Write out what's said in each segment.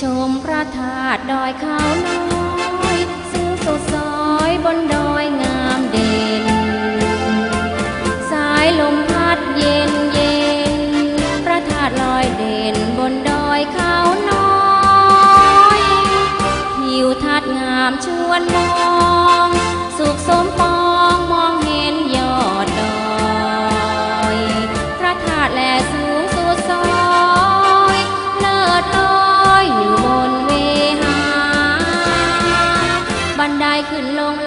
ชมพระธาตุดอยขาวน้อยซึ่งสดสอยบนดอยงามเด่น สายลมพัดเย็นเย็น พระธาตุลอยเด่นบนดอยขาวน้อยทิวทัศน์งามชวนมอง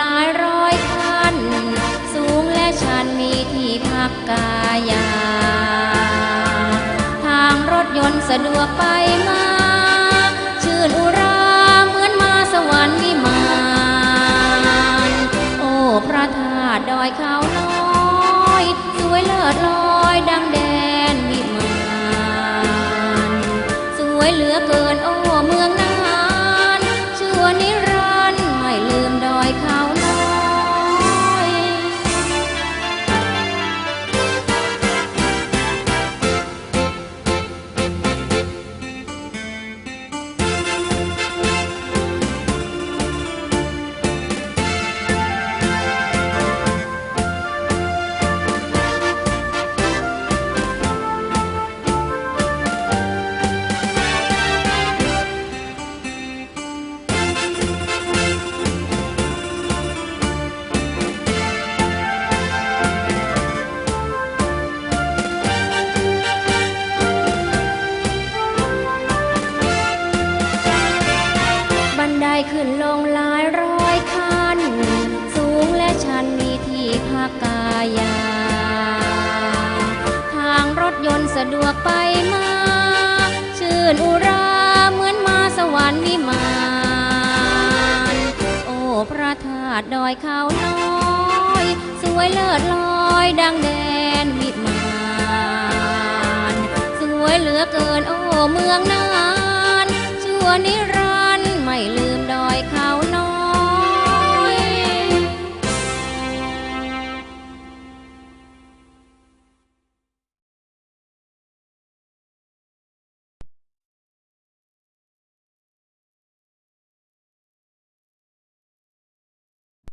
ลงหลายร้อยขั้นสูงและชันมีที่พักกายา ทางรถยนต์สะดวกไปมา ชื่นอุราเหมือนมาสวรรค์วิมานโอ้พระธาตุดอยเขาน้อย สวยเลิศลอยดังแดนวิมาน สวยเหลือเกินโอ้เมือง ขึ้นลงหลายร้อยขั้นสูงและชันมีที่พักกายา ทางรถยนต์สะดวกไปมา ชื่นอุราเหมือนมาสวรรค์วิมานโอ้พระธาตุดอยเขาน้อย สวยเลิศลอยดังแดนวิมานสวยเหลือเกินโอ้เมืองนานชั่วนิรั